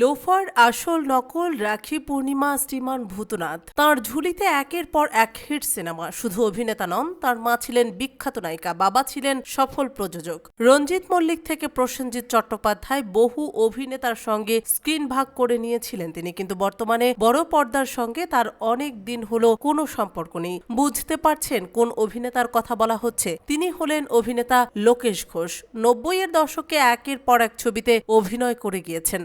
Loafer আসল নকল রাখি পূর্ণিমা শ্রীমান ভূতনাথ। তার ঝুলিতে একের পর এক হিট সিনেমা। শুধু অভিনেতা নন, তার মা ছিলেন বিখ্যাত নায়িকা, বাবা ছিলেন সফল প্রযোজক। রঞ্জিত মল্লিক থেকে প্রসেনজিৎ চট্টোপাধ্যায় বহু অভিনেতার সঙ্গে স্ক্রিন ভাগ করে নিয়েছিলেন তিনি, কিন্তু বর্তমানে বড় পর্দার সঙ্গে তার অনেক দিন হলো কোনো সম্পর্ক নেই। বুঝতে পারছেন কোন অভিনেতার কথা বলা হচ্ছে? তিনি হলেন অভিনেতা লোকেশ ঘোষ। নব্বই এর দশকে একের পর এক ছবিতে অভিনয় করে গিয়েছেন।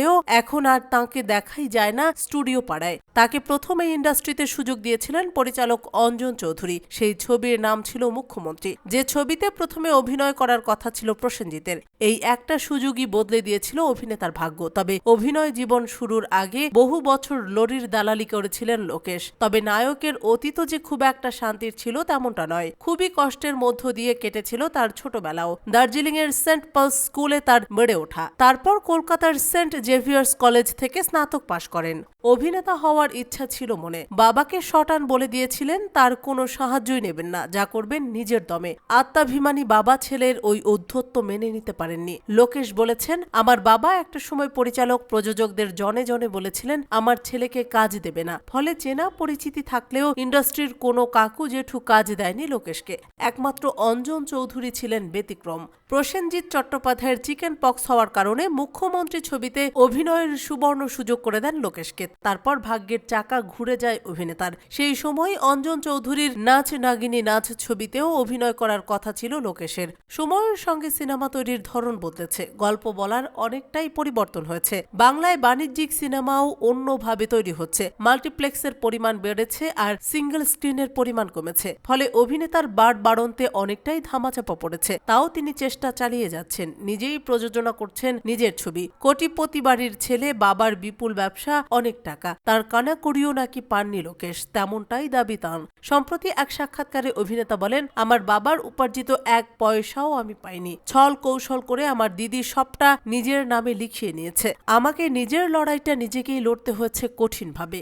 তারপরেও এখন আর তাঁকে দেখাই যায় না স্টুডিও পাড়ায়। তাকে প্রথম ইন্ডাস্ট্রিতে সুযোগ দিয়েছিলেন পরিচালক অঞ্জন চৌধুরী। সেই ছবির নাম ছিল মুখ্যমন্ত্রী। যে ছবিতে প্রথমে অভিনয় করার কথা ছিল প্রসেনজিতের। এই একটা সুযোগই বদলে দিয়েছিল অভিনেতার ভাগ্য। তবে অভিনয় জীবন শুরুর আগে বহু বছর লরির দালালি করেছিলেন লোকেশ। তবে নায়কের অতীত যে খুব একটা শান্তির ছিল তেমনটা নয়। খুবই কষ্টের মধ্য দিয়ে কেটেছিল তার ছোটবেলাও। দার্জিলিং এর সেন্ট পলস স্কুলে তার বেড়ে ওঠা। তারপর কলকাতার সেন্ট জেভিয়ার্স কলেজ থেকে স্নাতক পাশ করেন। অভিনেতা হওয়ার ইচ্ছা ছিল মনে। বাবাকে শটান বলে দিয়েছিলেন, তার কোনো সাহায্যই নেবেন না, যা করবেন নিজের দমে। আত্মাভিমানী বাবা ছেলের ওই অধ্যত্ব মেনে নিতে পারেননি। লোকেশ বলেছেন, আমার বাবা একটা সময় পরিচালক, প্রযোজকদের জনে জনে বলেছিলেন, আমার ছেলেকে কাজ দেবে না। ফলে চেনা পরিচিতি থাকলেও ইন্ডাস্ট্রির কোনো কাকু জেঠু কাজ দেয়নি লোকেশকে। একমাত্র অঞ্জন চৌধুরী ছিলেন ব্যতিক্রম। প্রসেনজিৎ চট্টোপাধ্যায়ের চিকেন পক্স হওয়ার কারণে মুখ্যমন্ত্রী ছবিতে অভিনয়ের সুবর্ণ সুযোগ করে দেন লোকেশকে। তারপর ভাগ্যের চাকা ঘুরে যায় অভিনেতার। সেই সময় অঞ্জন চৌধুরীর নাচ নাগিনী নাচ ছবিতেও অভিনয় করার কথা ছিল লোকেশের। সময়ের সঙ্গে সিনেমা তৈরির ধরন বদলেছে। গল্প বলার অনেকটাই পরিবর্তন হয়েছে। বাংলায় বাণিজ্যিক সিনেমাও অন্যভাবে তৈরি হচ্ছে। মাল্টিপ্লেক্সের পরিমাণ বেড়েছে আর সিঙ্গেল স্ক্রিনের পরিমাণ কমেছে। ফলে অভিনেতার বার বাড়ন্তে অনেকটাই ধামাচাপা পড়েছে। তাও তিনি চেষ্টা চালিয়ে যাচ্ছেন। নিজেই প্রযোজনা করছেন নিজের ছবি। কোটিপতি বাড়ির ছেলে, বাবার বিপুল ব্যবসা, অনেক টাকা। তার কানাকড়িও নাকি পাননি লোকেশ, তেমনটাই দাবি তাঁর। সম্প্রতি এক সাক্ষাৎকারে অভিনেতা বলেন, আমার বাবার উপার্জিত এক পয়সাও আমি পাইনি। ছল কৌশল করে আমার দিদি সবটা নিজের নামে লিখিয়ে নিয়েছে। আমাকে নিজের লড়াইটা নিজেকেই লড়তে হয়েছে কঠিনভাবে।